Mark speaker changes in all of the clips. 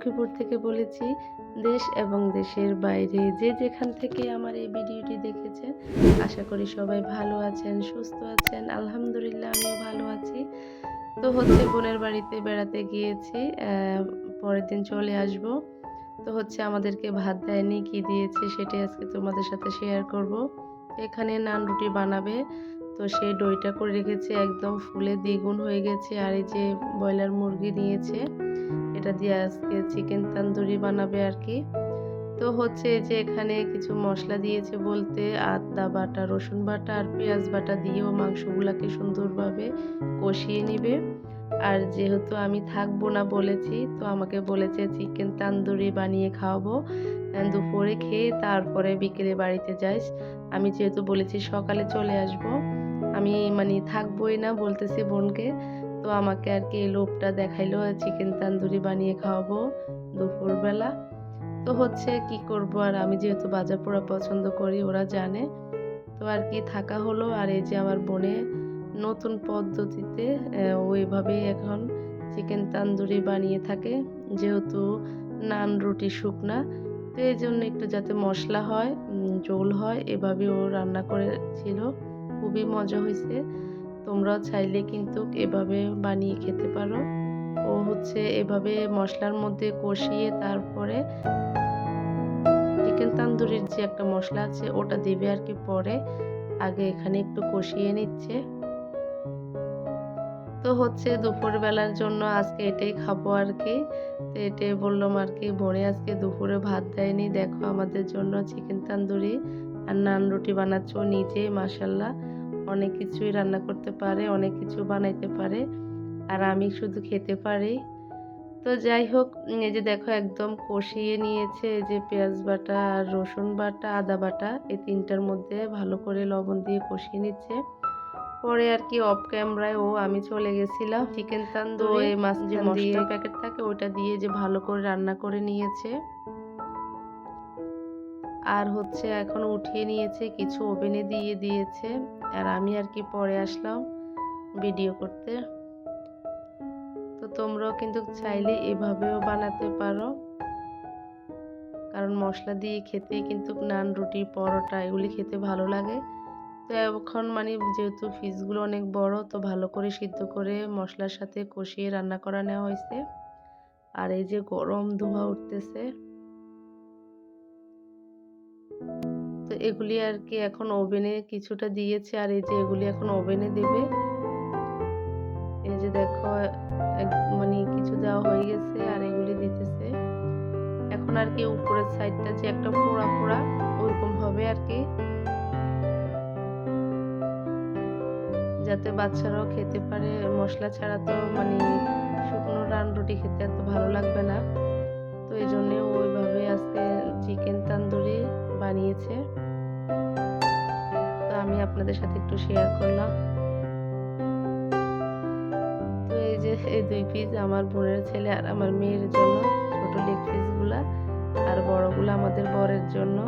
Speaker 1: লক্ষ্মীপুর থেকে বলেছি, দেশ এবং দেশের বাইরে যে যেখান থেকে আমার এই ভিডিওটি দেখেছেন আশা করি সবাই ভালো আছেন, সুস্থ আছেন। আলহামদুলিল্লাহ, আমিও ভালো আছি। তো হচ্ছে বোনের বাড়িতে বেড়াতে গিয়েছি পরের দিন চলে আসব। তো হচ্ছে আমাদেরকে ভাত দেয়নি, কি দিয়েছে সেটাই আজকে তোমাদের সাথে শেয়ার করব। এখানে নান রুটি বানাবে তো সেই দইটা করে রেখেছে, একদম ফুলে দ্বিগুণ হয়ে গেছে। আর এই যে ব্রয়লার মুরগি নিয়েছে, এটা দিয়ে আজকে চিকেন তান্দুরি বানাবে আর কি। তো হচ্ছে যে এখানে কিছু মশলা দিয়েছে বলতে, আদা বাটা, রসুন বাটা আর পেঁয়াজ বাটা দিয়েও মাংসগুলোকে সুন্দরভাবে কষিয়ে নিবে। আর যেহেতু আমি থাকব না বলেছি, তো আমাকে বলেছে চিকেন তান্দুরি বানিয়ে খাওয়াবো। দুপুরে খেয়ে তারপরে বিকেলে বাড়িতে যাইস। আমি যেহেতু বলেছি সকালে চলে আসব আমি মানে থাকবোই না বলতেছি বোনকে। তো আমাকে আর কি এই লোভটা দেখাইলো চিকেন তান্দুরি বানিয়ে খাওয়াবো দুপুরবেলা। তো হচ্ছে কি করব আর আমি যেহেতু বাজার পোড়া পছন্দ করি ওরা জানে। তো আর কি থাকা হলো আর এই যে আমার বোনে নতুন পদ্ধতিতে আহ, ও এভাবেই এখন চিকেন তান্দুরি বানিয়ে থাকে। যেহেতু নান রুটি শুকনা তো এই জন্য একটু যাতে মশলা হয় ঝোল হয় এভাবে ও রান্না করেছিল। খুবই মজা হয়েছে তোমরাও চাইলে কিন্তু এভাবে বানিয়ে খেতে পারো। ও হচ্ছে এভাবে মশলার মধ্যে কষিয়ে তারপরে চিকেন তান্দুরির যে একটা মশলা আছে, ওটা দিবে আর কি পরে। আগে এখানে একটু কষিয়ে নিচ্ছে। তো হচ্ছে দুপুরবেলার জন্য আজকে এটাই খাব আর কি। তো এটাই বললাম আর কি, বোনে আজকে দুপুরে ভাত দেয়নি। দেখো আমাদের জন্য চিকেন তান্দুরি। আর নান রুটি বানাচ্ছ নিজে মাসাল্লাহ অনেক কিছুই রান্না করতে পারে অনেক কিছু বানাইতে পারে আর আমি শুধু খেতে পারি। তো যাই হোক এই যে দেখো একদম কষিয়ে নিয়েছে এই যে পেঁয়াজ বাটা আর রসুন বাটা আদা বাটা এই তিনটার মধ্যে ভালো করে লবণ দিয়ে কষিয়ে নিচ্ছে। পরে আর কি অফ ক্যামেরায় ও আমি চলে গেছিলাম। চিকেন তান্দুরি এই মাছ যে মশলা প্যাকেট থাকে ওটা দিয়ে যে ভালো করে রান্না করে নিয়েছে। আর হচ্ছে এখন উঠিয়ে নিয়েছে, কিছু ওভেনে দিয়ে দিয়েছে। আর আমি আর কি পরে আসলাম ভিডিও করতে। তো তোমরাও কিন্তু চাইলে এভাবেও বানাতে পারো। কারণ মশলা দিয়ে খেতে কিন্তু নান, রুটি, পরোটা এগুলি খেতে ভালো লাগে। তো এখন মানে যেহেতু ফিসগুলো অনেক বড়, তো ভালো করে সিদ্ধ করে মশলার সাথে কষিয়ে রান্না করা নেওয়া হয়েছে। আর এই যে গরম ধোঁয়া উঠতেছে এগুলি আর কি এখন ওভেনে কিছুটা দিয়েছে, আর এই যে এগুলি এখন ওভেনে দেবে। এই যে দেখো মানে কিছু দেওয়া হয়ে গেছে, আর এগুলি দিতেছে। এখন আর কি উপরের সাইডটা যে একটা পোড়া পোড়া, ওইরকম হবে আর কি যাতে বাচ্চারাও খেতে পারে, মশলা ছাড়া তো মানে শুকনো রান রুটি খেতে এত ভালো লাগবে না। তো এই জন্যে ওইভাবে আজকে চিকেন তান্দুরি বানিয়েছে। তো আমি আপনাদের সাথে একটু শেয়ার করলাম। তো এই যে, এই দুই পিস আমার বোনের ছেলে আর আমার মেয়ের জন্য, ছোট লেগ পিসগুলা আর বড়গুলো আমাদের বরের জন্য।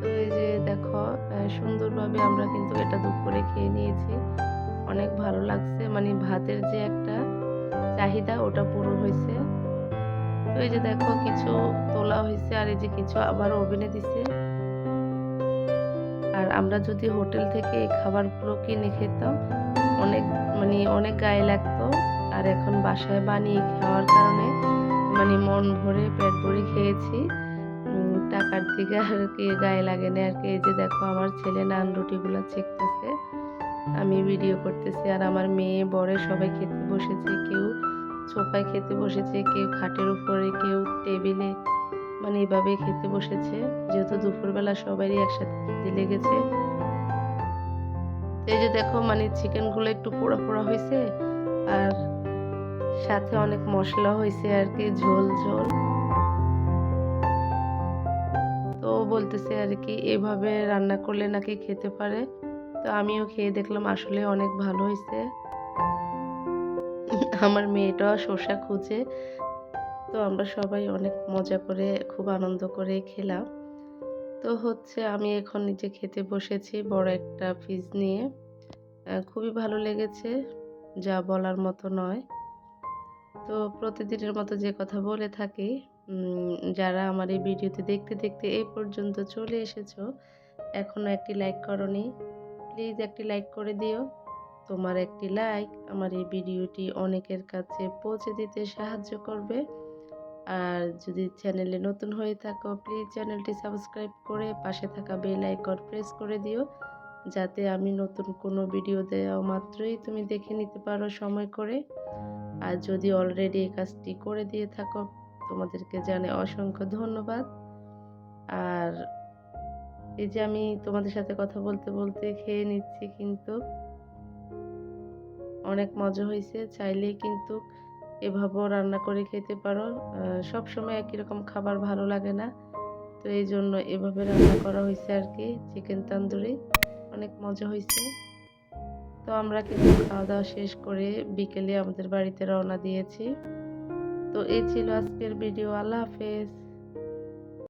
Speaker 1: তো এই যে দেখো সুন্দরভাবে আমরা কিন্তু এটা দুপুরে খেয়ে নিয়েছি। অনেক ভালো লাগছে মানে ভাতের যে একটা চাহিদা, ওটা পুরো হয়েছে। তো এই যে দেখো কিছু তোলা হয়েছে আর এই যে কিছু আবার ওভেনে দিছে। আর আমরা যদি হোটেল থেকে এই খাবারগুলো কিনে খেতাম, অনেক মানে অনেক গায়ে লাগতো। আর এখন বাসায় বানিয়ে খাওয়ার কারণে মানে মন ভরে পেট ভরে খেয়েছি। টাকার দিকে আর কি গায়ে লাগে না। আর কি এই যে দেখো আমার ছেলে নান রুটিগুলো চেকতেছে আমি ভিডিও করতেছি আর আমার মেয়ে, বড়ে সবাই খেতে বসেছে, কেউ সোফায় খেতে বসেছে, কেউ খাটের উপরে, কেউ টেবিলে। মানে এভাবে খেতে বসেছে, যেহেতু দুপুরবেলা সবারই একসাথে খেতে লেগেছে। এই যে দেখো মানে চিকেনগুলো একটু পোড়া পোড়া হয়েছে, আর সাথে অনেক মশলা হয়েছে আর কি, ঝোল ঝোল। তো বলতেছে আর কি, এভাবে রান্না করলে নাকি খেতে পারে? তো আমিও খেয়ে দেখলাম আসলে অনেক ভালো হয়েছে। আমার মেয়েটাও শসা খুঁজে। তো আমরা সবাই অনেক মজা করে, খুব আনন্দ করে খেলাম। তো হচ্ছে আমি এখন নিজে খেতে বসেছি বড় একটা ফিজ নিয়ে। খুবই ভালো লেগেছে, যা বলার মতো নয়। তো প্রতিদিনের মতো যে কথা বলে থাকি যারা আমার এই ভিডিওতে দেখতে দেখতে এই পর্যন্ত চলে এসেছ, এখনও একটি লাইক করনি। প্লিজ একটি লাইক করে দিও। তোমার একটি লাইক আমার এই ভিডিওটি অনেকের কাছে পৌঁছে দিতে সাহায্য করবে। আর যদি চ্যানেলে নতুন হয়ে থাকো প্লিজ চ্যানেলটি সাবস্ক্রাইব করে পাশে থাকা বেল আইকন প্রেস করে দিও, যাতে আমি নতুন কোনো ভিডিও দেওয়া মাত্রই তুমি দেখে নিতে পারো সময় করে। আর যদি অলরেডি এই কাজটি করে দিয়ে থাকো, তোমাদেরকে জানে অসংখ্য ধন্যবাদ। আর এই যে আমি তোমাদের সাথে কথা বলতে বলতে খেয়ে নিচ্ছি কিন্তু অনেক মজা হয়েছে চাইলেই কিন্তু এভাবেও রান্না করে খেতে পারো। সব সময় একই রকম খাবার ভালো লাগে না। তো এই জন্য এভাবে রান্না করা হয়েছে আর কি, চিকেন তান্দুরি। অনেক মজা হয়েছে তো আমরা কিন্তু খাওয়া দাওয়া শেষ করে বিকেলে আমাদের বাড়িতে রওনা দিয়েছি। তো এই ছিল আজকের ভিডিও। আল্লাহ হাফেজ।